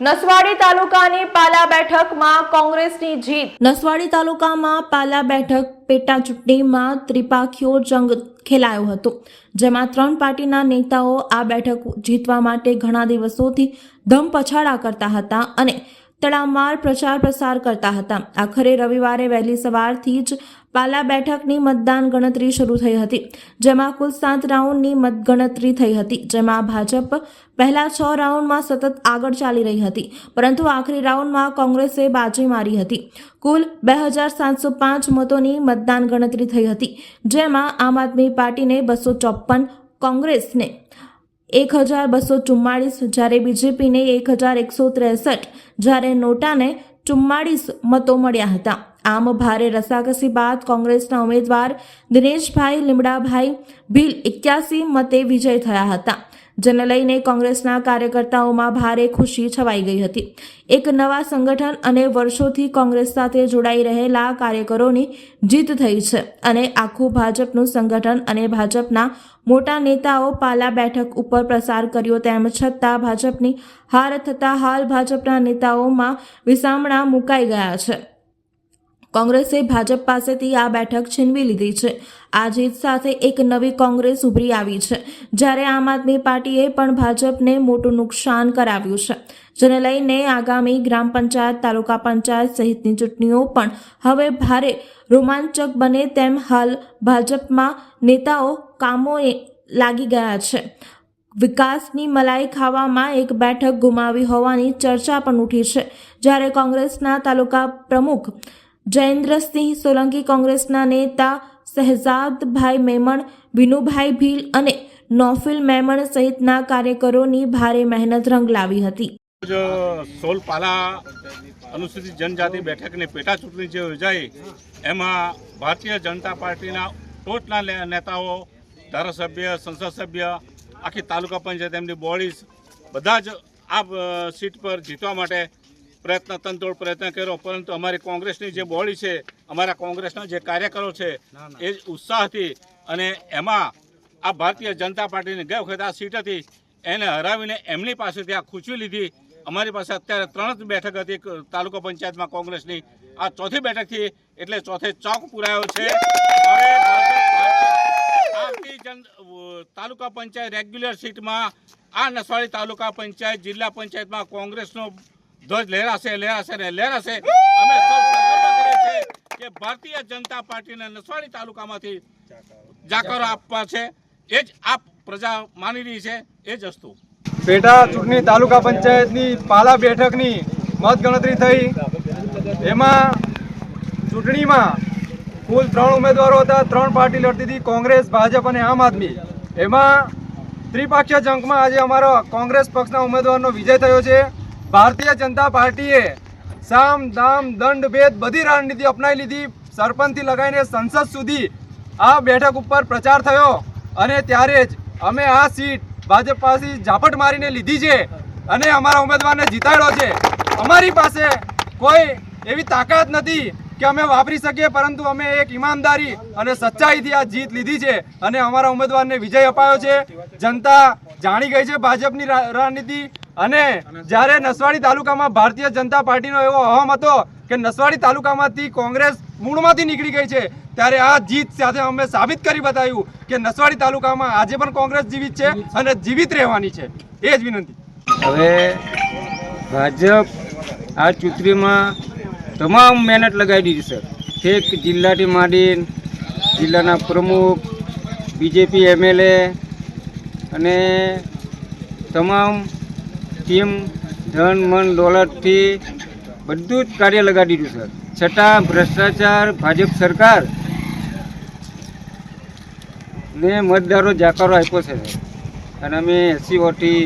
નસવાડી તાલુકાની પાલા બેઠકમાં કોંગ્રેસની જીત. નસવાડી તાલુકામાં પાલા બેઠક પેટા ચૂંટણીમાં ત્રિપાખીઓ જંગ ખેલાયો હતો, જેમાં ત્રણ પાર્ટીના નેતાઓ આ બેઠક જીતવા માટે ઘણા દિવસોથી ધમપછાડા કરતા હતા અને તડામાર પ્રચાર પ્રસાર કરતા હતા. આખરે રવિવારે વહેલી સવારથી જ પાલા બેઠકની મતદાન ગણતરી શરૂ થઈ હતી, જેમાં કુલ સાત રાઉન્ડની મતગણતરી થઈ હતી, જેમાં ભાજપ પહેલા છ રાઉન્ડમાં સતત આગળ ચાલી રહી હતી, પરંતુ આખરી રાઉન્ડમાં કોંગ્રેસે બાજી મારી હતી. કુલ બે હજાર સાતસો પાંચ મતોની મતદાન ગણતરી થઈ હતી, જેમાં આમ આદમી પાર્ટીને બસો ચોપન કોંગ્રેસને એક હજાર બસો ચુમ્માળીસ જ્યારે બીજેપીને એક હજાર એકસો ત્રેસઠ જ્યારે નોટાને ચુમ્માળીસ મતો મળ્યા હતા. આમ ભારે રસાકસી બાદ કોંગ્રેસના ઉમેદવાર દિનેશભાઈ લીમડાભાઈ ભીલ એક્યાસી મતે વિજય થયા હતા, જેને લઈને કોંગ્રેસના કાર્યકર્તાઓમાં ભારે ખુશી છવાઈ ગઈ હતી. એક નવા સંગઠન અને વર્ષોથી કોંગ્રેસ સાથે જોડાઈ રહેલા કાર્યકરોની જીત થઈ છે અને આખું ભાજપનું સંગઠન અને ભાજપના મોટા નેતાઓ પાલા બેઠક ઉપર પ્રસાર કર્યો તેમ છતાં ભાજપની હાર થતાં હાલ ભાજપના નેતાઓમાં વિસામણા મુકાઈ ગયા છે. કોંગ્રેસે ભાજપ પાસેથી આ બેઠક છીનવી લીધી છે. આ જીત સાથે એક નવી કોંગ્રેસ ઉભરી આવી છે. જ્યારે આમ આદમી પાર્ટીએ પણ ભાજપને મોટું નુકસાન કરાવ્યું છે. જેને લઈને આગામી ગ્રામ પંચાયત, તાલુકા પંચાયત સહિતની ચૂંટણીઓ પણ હવે ભારે રોમાંચક બને તેમ હાલ ભાજપમાં નેતાઓ કામોએ લાગી ગયા છે. વિકાસની મલાઈ ખાવામાં એક બેઠક ગુમાવી હોવાની ચર્ચા પણ ઉઠી છે. જ્યારે કોંગ્રેસના તાલુકા પ્રમુખ જયેન્દ્રસિંહ સોલંકી કોંગ્રેસના નેતા શહેજાદભાઈ મેમણ, વિનુભાઈ ભીલ અને નોફિલ મેમણ સહિતના કાર્યકરોની ભારે મહેનત રંગ લાવી હતી. સોલપાલા અનુસૂચિત જનજાતિ બેઠકની પેટા ચૂંટણી જે યોજાઈ, એમાં ભારતીય જનતા પાર્ટીના ટોચના નેતાઓ, ધારાસભ્ય, સંસદ સભ્ય, આખી તાલુકા પંચાયત, એમની બોડીઝ, બધા જ આ સીટ પર જીતવા માટે પ્રયત્ન તનતોડ પ્રયત્ન કર્યો પરંતુ અમારી કોંગ્રેસની જે બોડી છે અમારા કોંગ્રેસના જે કાર્યકરો છે એ જ ઉત્સાહથી અને એમાં આ ભારતીય જનતા પાર્ટીની ગઈ વખત આ સીટ હતી એને હરાવીને એમની પાસેથી આ ખૂંચવી લીધી. અમારી પાસે અત્યારે ત્રણ જ બેઠક હતી તાલુકા પંચાયતમાં કોંગ્રેસની. આ ચોથી બેઠકથી એટલે ચોથે ચોક પુરાયો છે. તાલુકા પંચાયત રેગ્યુલર સીટમાં આ નસવાડી તાલુકા પંચાયત જિલ્લા પંચાયતમાં કોંગ્રેસનો ધ્વજ લહેરાશે લહેરાશે ને લહેરાશે અમે સૌ સંકલ્પ કે ભારતીય જનતા પાર્ટીને નસવાડી તાલુકામાંથી જાકારો. આપવા છે. એ જ આપ પ્રજા માની રહી છે એ જ વસ્તુ. પેટા ચૂંટણી તાલુકા પંચાયતની પાલા બેઠકની મતગણતરી થઈ. એમાં ચૂંટણીમાં કુલ ત્રણ ઉમેદવારો હતા ત્રણ પાર્ટી લડતી હતી કોંગ્રેસ ભાજપ અને આમ આદમી. એમાં ત્રિપાક્ષીય જંગમાં આજે અમારો કોંગ્રેસ પક્ષના ઉમેદવારનો વિજય થયો છે. ભારતીય જનતા પાર્ટીએ સામ, દામ, દંડ, ભેદ બધી રણનીતિ અપનાવી લીધી. સરપંચથી લગાવીને સંસદ સુધી આ બેઠક ઉપર પ્રચાર થયો અને ત્યારે જ અમે આ સીટ ભાજપ પાસે ઝાપટ મારીને લીધી છે અને અમારા ઉમેદવારને જીતાડ્યો છે. અમારી પાસે કોઈ એવી તાકાત નથી કે અમે વાપરી શકીએ, પરંતુ અમે એક ઈમાનદારી અને સચ્ચાઈથી આ જીત લીધી છે અને અમારા ઉમેદવારને વિજય અપાયો છે. જનતા જાણી ગઈ છે ભાજપની રણનીતિ અને જ્યારે નસવાડી તાલુકામાં ભારતીય જનતા પાર્ટીનો એવો અહમ હતો કે નસવાડી તાલુકામાંથી કોંગ્રેસ મૂળમાંથી નીકળી ગઈ છે, ત્યારે આ જીત સાથે અમે સાબિત કરી બતાવ્યું કે નસવાડી તાલુકામાં આજે પણ કોંગ્રેસ જીવિત છે અને જીવિત રહેવાની છે. એ જ વિનંતી. હવે ભાજપ આ ચૂંટણીમાં તમામ મહેનત લગાવી દીધી છે. એક જિલ્લાથી માંડીને જિલ્લાના પ્રમુખ, બીજેપી એમએલએ અને તમામ ટીમ ધન, મન, દોલતથી બધું જ કાર્ય લગાડી દીધું છે છતાં ભ્રષ્ટાચાર ભાજપ સરકાર ને મતદારો જાકારો આપ્યો છે અને અમે એસી વોટથી